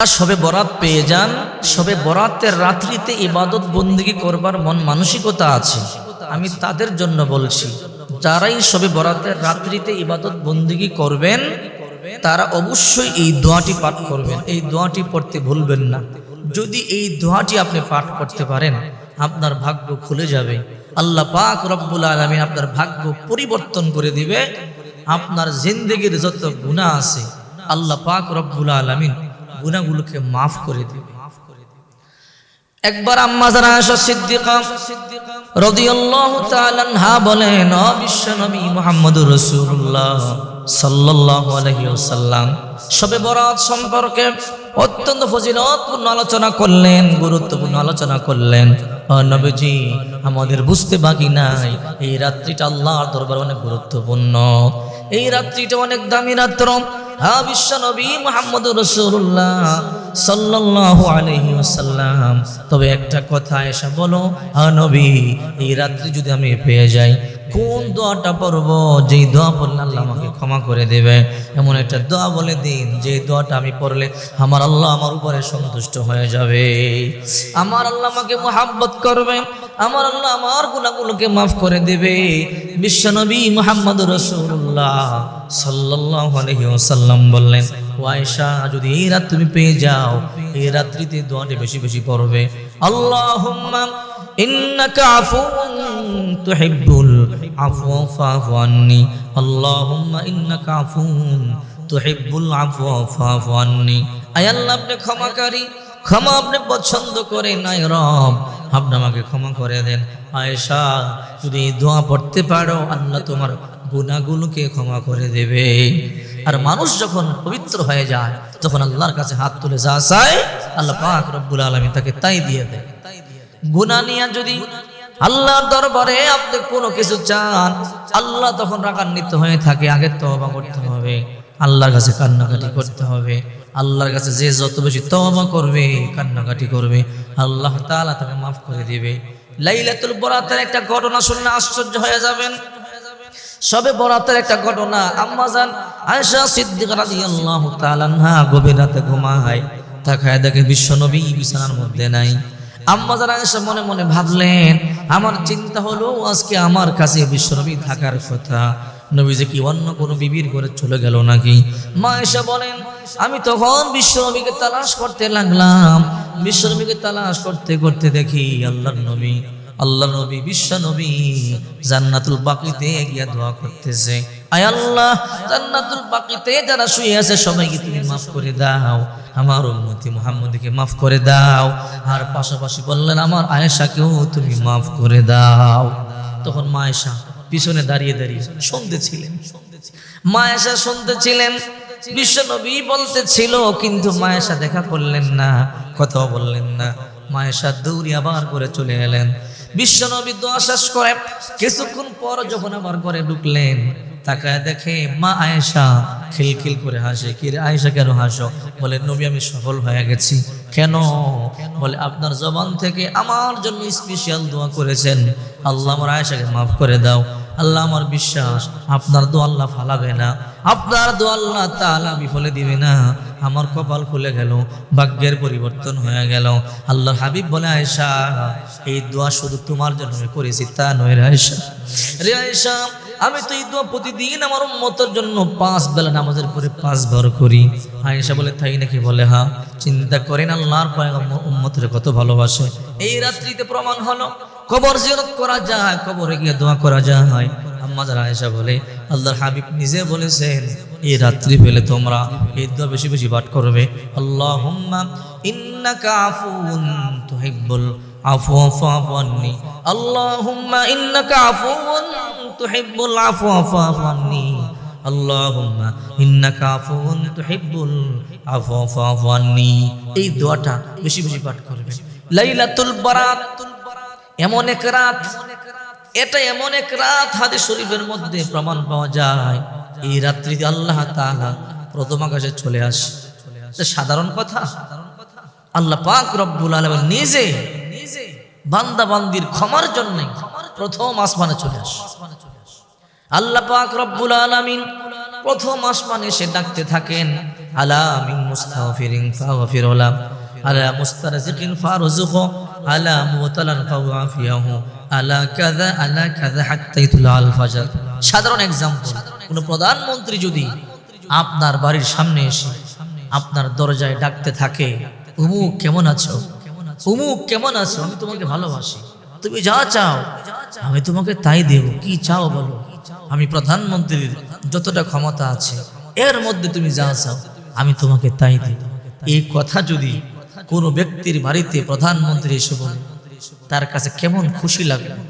সবে বরাত পেয়ে যান, সবে বরাতের রাত্রিতে ইবাদত বন্দিগি করবার মন মানসিকতা আছে। আমি তাদের জন্য বলছি, যারাই সবে বরাতের রাত্রিতে ইবাদত বন্দিগি করবেন, তারা অবশ্যই এই দোয়াটি পাঠ করবেন। এই দোয়াটি পড়তে ভুলবেন না। যদি এই দোয়াটি আপনি পাঠ করতে পারেন, আপনার ভাগ্য খুলে যাবে। আল্লাহ পাক রব্বুল আলমিন আপনার ভাগ্য পরিবর্তন করে দিবে। আপনার জিন্দগির যত গুণা আছে, আল্লাহ পাক রব্বুল আলমিন গুণাগুলোকে মাফ করে দিবে। একবার আম্মা যারা সিদ্দিকা আনহা বলেন সবে বরাত সম্পর্কে অত্যন্ত ফজিলতপূর্ণ আলোচনা করলেন, গুরুত্বপূর্ণ আলোচনা করলেন। নবীজি, আমাদের বুঝতে বাকি নাই, এই রাত্রিটা আল্লাহর দরবার অনেক গুরুত্বপূর্ণ। এই রাত্রিটা অনেক দামি রাত্র। হ্যাঁ বিশ্ব নবী মোহাম্মদ রসুল্লাহ সাল্লাল্লাহু আলাইহি ওয়াসাল্লাম। তবে একটা কথা এসে বলো হ্যাঁ নবী, এই রাত্রি যদি আমি পেয়ে যাই, কোন দোয়াটা পড়ব? যেই দোয়া পড়লে আল্লাহ আমাকে ক্ষমা করে দেবে। এমন একটা দোয়া বলে দিন, যে দোয়াটা আমি পড়লে আমার আল্লাহ আমার উপরে সন্তুষ্ট হয়ে যাবে। আমার আল্লাহ আমাকে মোহাব্বত করবে আমার আল্লাহ আমার গুণাগুলোকে মাফ করে দেবে। বিশ্বনবী মোহাম্মদ রসুল্লাহ সাল্লাল্লাহু আলাইহি ওয়াসাল্লাম বললেন ও আয়েশা যদি এই রাত তুমি পেয়ে যাও, এই রাত্রিতে দোয়াটি বেশি বেশি পড়বে। আয় আল্লাহ, আপনি ক্ষমাকারী, ক্ষমা আপনি পছন্দ করে নাই রব। আপনি আমাকে ক্ষমা করে দেন। আয়েশা, যদি দোয়া পড়তে পারো, আল্লাহ তোমার গুণাগুলোকে ক্ষমা করে দেবে। আর মানুষ যখন পবিত্র হয়ে যায়, তখন আল্লাহর কাছে হাত তুলে যা চায়, আল্লাহ পাক রব্বুল আলমী তাকে তাই দিয়ে দেয়। গুণা নিয়ে যদি আল্লাহর দরবারে আপনি কোনো কিছু চান, আল্লাহ তখন রাগান্বিত হয়ে থাকে, আগে তবা করতে হবে। আল্লাহর কাছে কান্নাকাটি করতে হবে। আল্লাহর কাছে যে যত বেশি তবা করবে, কান্নাকাটি করবে, আল্লাহ তাআলা তাকে মাফ করে দিবে। লাইলাতুল বরাতের একটা ঘটনা শুনলে আশ্চর্য হয়ে যাবেন। সবে বরাতের একটা ঘটনা, আম্মা আম্মাজান আয়েশা সিদ্দিকা রাদিয়াল্লাহু তাআলা না গভীর রাতে ঘুমায়। তাকায় দেখে বিশ্বনবী বিছানার মধ্যে নাই। আম্মা আম্মাজান আয়েশা মনে মনে ভাবলেন, আমার চিন্তা হলো আজকে আমার কাছে বিশ্বনবী থাকার কথা। নবী যে কি অন্য কোনো বিবির ঘরে চলে গেল নাকি? মা এসে বলেন, আমি তখন বিশ্বনবীকে তালাশ করতে লাগলাম। বিশ্বনবীকে তালাশ করতে করতে দেখি আল্লাহর নবী আল্লাহ নবী, বিশ্ব নবী জান্নাতুল বাকিতে গিয়া দোয়া করতেছে। আয় আল্লাহ, জান্নাতুল বাকিতে যারা শুয়ে আছে সবাইকে তুমি মাফ করে দাও। আমার উম্মতি মুহাম্মদকে মাফ করে দাও। আর পাশাপাশি বললেন, আমার আয়েশাকেও তুমি মাফ করে দাও। তখন মা আয়েশা পিছনে দাঁড়িয়ে দাঁড়িয়ে শুনতেছিলেন মায়েশা শুনতেছিলেন বিশ্ব নবী বলতেছিল, কিন্তু মায়েশা দেখা করলেন না, কথাও বললেন না। মায়েশা দৌড়ি আবার করে চলে এলেন। বিশ্বনবী দোয়া শেষ করে। কিছুক্ষণ পর যখন আমার ঘরে ঢুকলেন, তাকায় দেখে মা আয়েশা খিলখিল করে হাসে। কি রে আয়েশা, কেন হাসো? বলে, নবী, আমি সফল হয়ে গেছি। কেন? বলে, আপনার জবান থেকে আমার জন্য স্পেশাল দোয়া করেছেন। আল্লাহ আমার আয়েশাকে মাফ করে দাও। আল্লাহ আমার বিশ্বাস, আপনার দোয়া আল্লাহ ফালাবে না। আপনার দোয়া আল্লাহ তাআলা বিফলে দিবে না। আমার কপাল খুলে গেল, ভাগ্যের পরিবর্তন হয়ে গেল। আল্লাহ হাবিব বলে, আয়েশা, এই দোয়া শুধু তোমার জন্য করেছি, তা নয় রে আয়েশা। রে আয়েশা, আমি তো এই দোয়া প্রতিদিন আমার উম্মতের জন্য পাঁচ বেলা নামাজের পরে পাঁচ বার করি। আয়েশা বলে, তাই নাকি? বলে, হা, চিন্তা করেন, আল্লাহর পয়গম্বর উম্মতের কত ভালোবাসে। এই রাত্রিতে প্রমাণ হলো কবর জিয়ারত করা যায়, কবরে গিয়ে দোয়া করা যায়। আম্মা যারা বলে, আল্লাহর হাবিব নিজে বলেছেন, এই রাত্রি পেলে তোমরা এই দোয়া বেশি বেশি পাঠ করবে। আল্লাহুম্মা ইন্নাকা আফুন তুহিব্বুল আফওয়া ফাফু আন্নি। আল্লাহুম্মা ইন্নাকা আফুন তুহিব্বুল আফওয়া ফাফু আন্নি। আল্লাহুম্মা ইন্নাকা আফুন তুহিব্বুল আফওয়া ফাফু আন্নি। এই দোয়াটা বেশি বেশি পাঠ করবে। লাইলাতুল বারাত এমন এক রাত, এটা এমন এক রাত হাদিস শরীফের মধ্যে প্রমাণ পাওয়া যায়। এই রাত্রিতে আল্লাহ তাআলা প্রথম আকাশে চলে আসে। সাধারণ কথা। আল্লাহ পাক রব্বুল আলামিন নিজে বান্দা বান্দির ক্ষমার জন্য প্রথম আসমানে চলে আসে। আল্লাহ পাক রব্বুল আলামিন প্রথম আসমানে সে ডাকতে থাকেন আলামিন মুস্তাগফিরিন ফাগফিরুলা। আলা মুস্তারজিকিন ফারজুকু আলা মুতালান ফাওয়াফিয়াহু আলা কাযা আলা কাযা হাত্তা ইতুলা আল ফাজর। সাধারণ এক্সাম্পল কোন প্রধানমন্ত্রী যদি আপনার বাড়ির সামনে এসে আপনার দরজায় ডাকতে থাকে, উমুক, কেমন আছো? উমুক, কেমন আছো? আমি তোমাকে ভালোবাসি। তুমি যা চাও, আমি তোমাকে তাই দেব। কি চাও বলো? আমি প্রধানমন্ত্রীর যতটা ক্ষমতা আছে, এর মধ্যে তুমি যা চাও, আমি তোমাকে তাই দেব। এই কথা যদি কোনো ব্যক্তির বাড়িতে প্রধানমন্ত্রী এসে বলে তার কাছে কেমন খুশি লাগবে